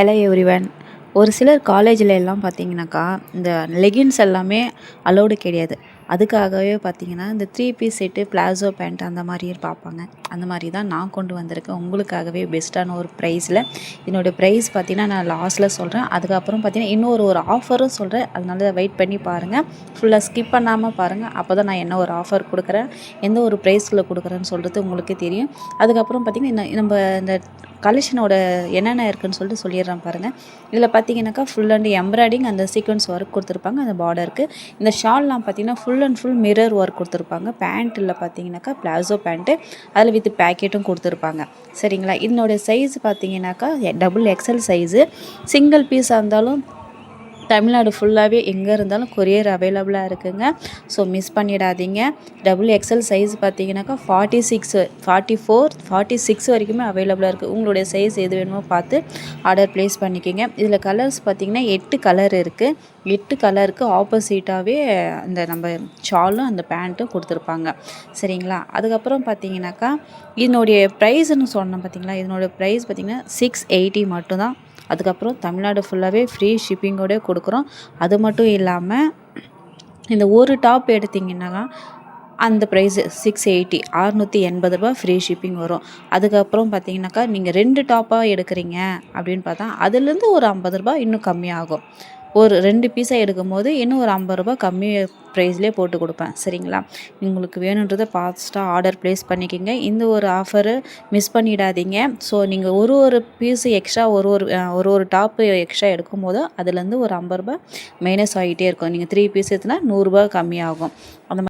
Hello everyone ஒரு சிலர் காலேஜில் எல்லாம் பார்த்தீங்கன்னாக்கா இந்த லெகின்ஸ் எல்லாமே அலோடு கிடையாது. அதுக்காகவே பார்த்தீங்கன்னா இந்த three piece set palazzo pant அந்த மாதிரியே பார்ப்பாங்க. அந்த மாதிரி தான் நான் கொண்டு வந்திருக்கேன். உங்களுக்காகவே பெஸ்ட்டான ஒரு ப்ரைஸில் என்னோடய ப்ரைஸ் பார்த்தீங்கன்னா நான் லாஸ்ட்டில் சொல்கிறேன் அதுக்கப்புறம் பார்த்தீங்கன்னா இன்னொரு ஒரு ஆஃபரும் சொல்கிறேன் அதனால வெயிட் பண்ணி பாருங்கள் ஃபுல்லாக ஸ்கிப் பண்ணாமல் பாருங்கள் அப்போ தான் நான் என்ன ஒரு ஆஃபர் கொடுக்குறேன் எந்த ஒரு ப்ரைஸில் கொடுக்குறேன்னு சொல்கிறது உங்களுக்கே தெரியும். அதுக்கப்புறம் பார்த்திங்கன்னா நம்ம இந்த கலெக்ஷனோட என்னென்ன இருக்குதுன்னு சொல்லிட்டு சொல்லிடுறேன் பாருங்கள் இதில் பார்த்தீங்கன்னாக்கா ஃபுல் அண்ட் எம்ப்ராய்டிங் அந்த சீக்வன்ஸ் ஒர்க் கொடுத்துருப்பாங்க அந்த பார்டருக்கு இந்த ஷால்லாம் பார்த்தீங்கன்னா full and full mirror work கொடுத்துருப்பாங்க. பேண்ட்டில் பார்த்தீங்கன்னாக்கா பிளாசோ பேண்ட்டு அதில் வித் பேக்கெட்டும் கொடுத்துருப்பாங்க. சரிங்களா? இதனோட சைஸ் பார்த்தீங்கன்னாக்கா டபுள் எக்ஸல் சைஸு சிங்கிள் பீஸாக இருந்தாலும் தமிழ்நாடு ஃபுல்லாகவே எங்கே இருந்தாலும் கொரியர் அவைலபிளாக இருக்குதுங்க ஸோ மிஸ் பண்ணிடாதீங்க. டபுள் எக்ஸல் சைஸ் பார்த்தீங்கன்னாக்கா forty six forty four forty six வரைக்குமே அவைலபிளாக இருக்குது உங்களுடைய சைஸ் எது வேணுமோ பார்த்து ஆர்டர் ப்ளேஸ் பண்ணிக்கோங்க. இதில் கலர்ஸ் பார்த்திங்கன்னா எட்டு கலர் இருக்குது எட்டு கலருக்கு ஆப்போசிட்டாகவே அந்த நம்ம ஷாலும் அந்த பேண்ட்டும் கொடுத்துருப்பாங்க. சரிங்களா? அதுக்கப்புறம் பார்த்தீங்கன்னாக்கா இதனுடைய ப்ரைஸ்ன்னு சொன்னோம் பார்த்தீங்களா? இதனுடைய ப்ரைஸ் பார்த்திங்கன்னா சிக்ஸ் எயிட்டி மட்டும்தான். அதுக்கப்புறம் தமிழ்நாடு ஃபுல்லாகவே ஃப்ரீ ஷிப்பிங்கோட கொடுக்குறோம். அது மட்டும் இல்லாமல் இந்த ஒரு டாப் எடுத்திங்கன்னா அந்த ப்ரைஸு சிக்ஸ் எயிட்டி அறுநூற்றி எண்பது ரூபா ஃப்ரீ ஷிப்பிங் வரும். அதுக்கப்புறம் பார்த்தீங்கன்னாக்கா நீங்கள் ரெண்டு டாப்பாக எடுக்கிறீங்க அப்படின்னு பார்த்தா அதுலேருந்து ஒரு ஐம்பது ரூபா இன்னும் கம்மியாகும். ஒரு ரெண்டு பீஸாக எடுக்கும் போது இன்னும் ஒரு ஐம்பது ரூபா கம்மி ப்ரைஸ்லேயே போட்டு கொடுப்பேன். சரிங்களா? உங்களுக்கு வேணுன்றதை ஃபாஸ்ட்டாக ஆர்டர் ப்ளேஸ் பண்ணிக்கோங்க. இந்த ஒரு ஆஃபரு மிஸ் பண்ணிடாதீங்க. ஸோ நீங்கள் ஒரு ஒரு பீஸு எக்ஸ்ட்ரா ஒரு ஒரு ஒரு ஒரு டாப்பு எக்ஸ்ட்ரா எடுக்கும் போது அதுலேருந்து ஒரு ஐம்பது ரூபா மைனஸ் ஆகிட்டே இருக்கும். நீங்கள் த்ரீ பீஸ் எடுத்துனா நூறுரூபா கம்மியாகும். அந்த